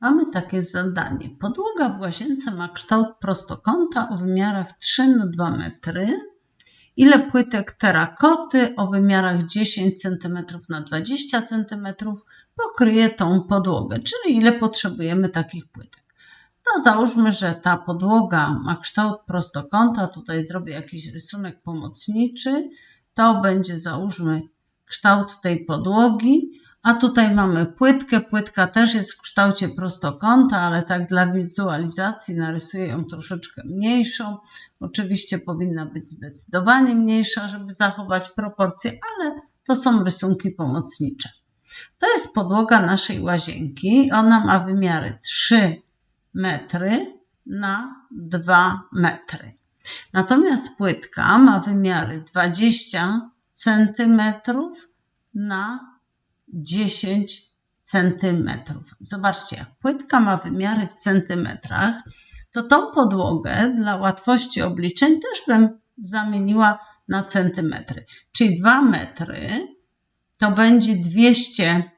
Mamy takie zadanie. Podłoga w łazience ma kształt prostokąta o wymiarach 3 na 2 metry. Ile płytek terakoty o wymiarach 10 cm na 20 cm pokryje tą podłogę, czyli ile potrzebujemy takich płytek. To załóżmy, że ta podłoga ma kształt prostokąta. Tutaj zrobię jakiś rysunek pomocniczy. To będzie załóżmy kształt tej podłogi. A tutaj mamy płytkę. Płytka też jest w kształcie prostokąta, ale tak dla wizualizacji narysuję ją troszeczkę mniejszą. Oczywiście powinna być zdecydowanie mniejsza, żeby zachować proporcje, ale to są rysunki pomocnicze. To jest podłoga naszej łazienki. Ona ma wymiary 3 metry na 2 metry. Natomiast płytka ma wymiary 20 centymetrów na 10 centymetrów. Zobaczcie, jak płytka ma wymiary w centymetrach, to tą podłogę dla łatwości obliczeń też bym zamieniła na centymetry. Czyli 2 metry to będzie 200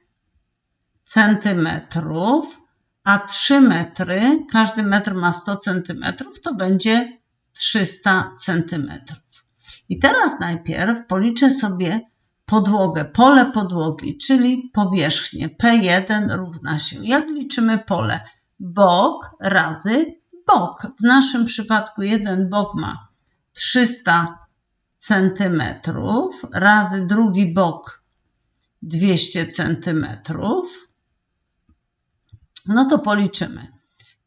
centymetrów, a 3 metry, każdy metr ma 100 centymetrów, to będzie 300 centymetrów. I teraz najpierw policzę sobie podłogę, pole podłogi, czyli powierzchnię P1 równa się. Jak liczymy pole? Bok razy bok. W naszym przypadku jeden bok ma 300 cm razy drugi bok 200 cm. No to policzymy.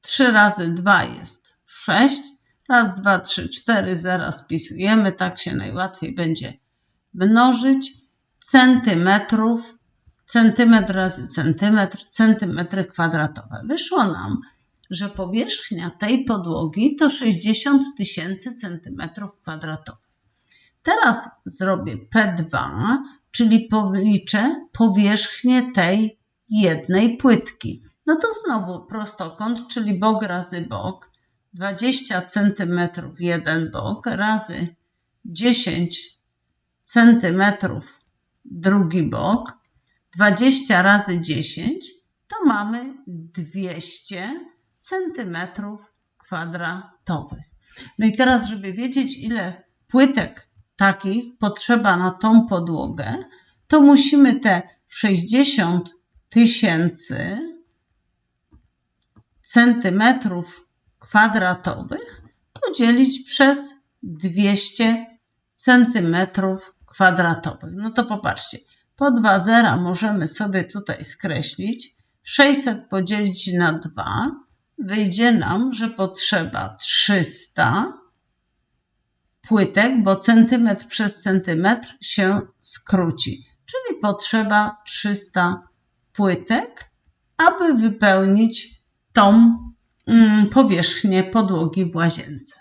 3 razy 2 jest 6. Raz, dwa, trzy, cztery. Zaraz spisujemy. Tak się najłatwiej będzie mnożyć centymetrów, centymetr razy centymetr, centymetry kwadratowe. Wyszło nam, że powierzchnia tej podłogi to 60 tysięcy centymetrów kwadratowych. Teraz zrobię P2, czyli policzę powierzchnię tej jednej płytki. No to znowu prostokąt, czyli bok razy bok, 20 cm jeden bok razy 10 centymetrów drugi bok, 20 razy 10, to mamy 200 centymetrów kwadratowych. No i teraz, żeby wiedzieć, ile płytek takich potrzeba na tą podłogę, to musimy te 60 tysięcy centymetrów kwadratowych podzielić przez 200 centymetrów kwadratowych. No to popatrzcie, po 2 zera możemy sobie tutaj skreślić. 600 podzielić na 2 wyjdzie nam, że potrzeba 300 płytek, bo centymetr przez centymetr się skróci. Czyli potrzeba 300 płytek, aby wypełnić tą mm, powierzchnię podłogi w łazience.